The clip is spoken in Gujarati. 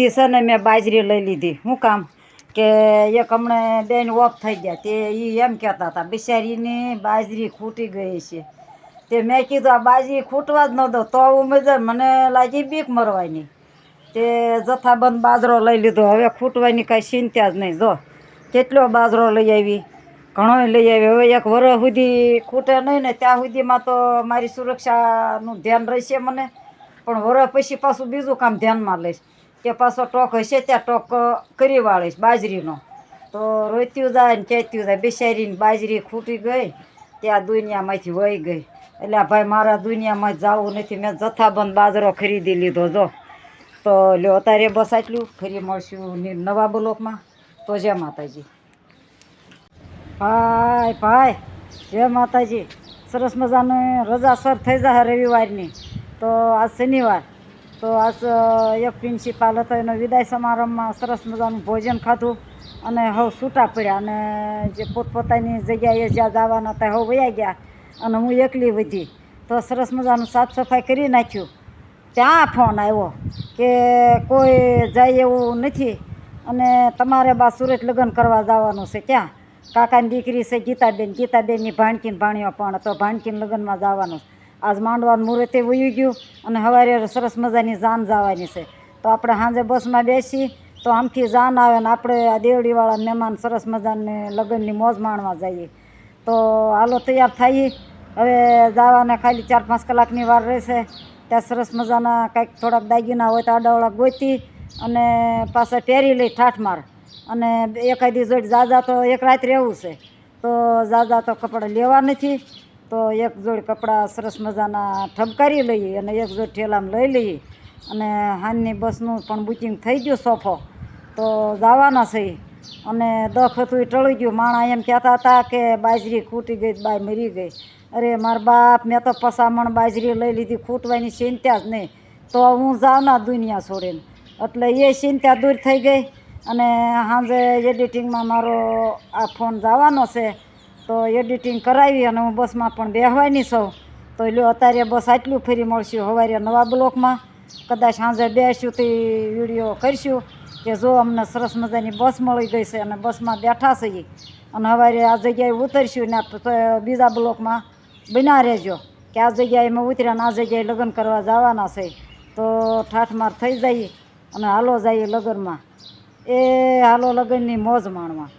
અહીંથી છે ને મેં બાજરી લઈ લીધી. શું કામ? કે એક હમણે બેન ઓફ થઈ ગયા. તે એ એમ કહેતા હતા, બિચારીની બાજરી ખૂટી ગઈ છે. તે મેં કીધું, આ બાજરી ખૂટવા જ ન દો, તો ઉમેદવાર મને લાગી બીક મરવાની. તે જથ્થાબંધ બાજરો લઈ લીધો. હવે ખૂટવાની કાંઈ ચિંતા જ નહીં. જો, કેટલો બાજરો લઈ આવી? ઘણોય લઈ આવી. હવે એક વર્ષ સુધી ખૂટે નહીં ને, ત્યાં સુધીમાં તો મારી સુરક્ષાનું ધ્યાન રહેશે મને. પણ વર પછી પાછું બીજું કામ ધ્યાનમાં લઈશ. કે પાછો ટોક હશે ત્યાં ટોક કરી વાળીશ બાજરીનો. તો રોત્યું જાય ને કહેત્યું જાય બિસારીને બાજરી ખૂટી ગઈ, ત્યાં દુનિયામાંથી વહી ગઈ. એટલે ભાઈ મારા દુનિયામાં જવું નથી, મેં જથ્થાબંધ બાજરો ખરીદી લીધો જો. તો લ્યો, અત્યારે બસ આટલું. ફરી મળશું નવા બ્લોકમાં. તો જય માતાજી. ભાઈ ભાઈ, જય માતાજી. સરસ મજાનું રજા સર થઈ જાય રવિવારની. તો આજ શનિવાર. તો આજ એક પ્રિન્સિપાલ હતો, એનો વિદાય સમારંભમાં સરસ મજાનું ભોજન ખાધું અને હવે છૂટા પડ્યા અને જે પોતપોતાની જગ્યાએ જ્યાં જવાના હતા હવે વયા ગયા અને હું એકલી વધી. તો સરસ મજાનું સાફ સફાઈ કરી નાખ્યું. ત્યાં ફોન આવ્યો કે કોઈ જાય એવું નથી અને તમારે બા સુરત લગ્ન કરવા જવાનું છે ક્યાં? કાકાની દીકરી છે ગીતાબેન, ગીતાબેનની ભાણકીન ભાણ્યો પણ, તો ભાણકીન લગ્નમાં જવાનું છે. આજ માંડવાનું મુહૂર્તે વયું ગયું અને સવારે સરસ મજાની જાન જવાની છે. તો આપણે સાંજે બસમાં બેસી તો આમથી જાન આવે ને આપણે આ દેવડીવાળા મહેમાન સરસ મજાને લગ્નની મોજ માણવા જઈએ. તો હાલો તૈયાર થઈ હવે જવાને ખાલી ચાર પાંચ કલાકની વાર રહેશે. ત્યાં સરસ મજાના કાંઈક થોડાક દાગીના હોય તો આડાવડા ગોતી અને પાછા પહેરી લઈ ઠાઠ માર અને એકાદી જોડી જાજા તો એક રાત રહેવું છે. તો જાજા તો કપડાં લેવા નથી. તો એક જોડ કપડાં સરસ મજાના ઠબકારી લઈએ અને એક જોડ ઠેલામાં લઈ લઈએ અને હાનની બસનું પણ બુકિંગ થઈ ગયું સોફો. તો જવાના છે. અને દખ હતું એ ટળી ગયું. માણા એમ કહેતા હતા કે બાજરી ખૂટી ગઈ બાય મરી ગઈ. અરે મારા બાપ, મેં તો પસામણ બાજરી લઈ લીધી. ખૂટવાની ચિંતા જ નહીં. તો હું જાઉંના દુનિયા છોડીને. એટલે એ ચિંતા દૂર થઈ ગઈ. અને સાંજે એડિટિંગમાં મારો આ ફોન જવાનો છે. તો એડિટિંગ કરાવી અને હું બસમાં પણ બેહવાની સૌ તો લ્યો, અત્યારે બસ આટલું ફરી મળશું સવારે નવા બ્લોકમાં. કદાચ સાંજે બેસીશું તો વીડિયો કરીશું કે જો અમને સરસ મજાની બસ મળી ગઈ છે અને બસમાં બેઠા છીએ. અને સવારે આ જગ્યાએ ઉતરશું ને બીજા બ્લોકમાં બના રહેજો. કે આ જગ્યાએ અમે ઉતર્યા આ જગ્યાએ લગ્ન કરવા જવાના છે. તો ઠાઠમાર થઈ જઈએ અને હાલો જઈએ લગ્નમાં. એ હાલો લગ્નની મોજ માણવા.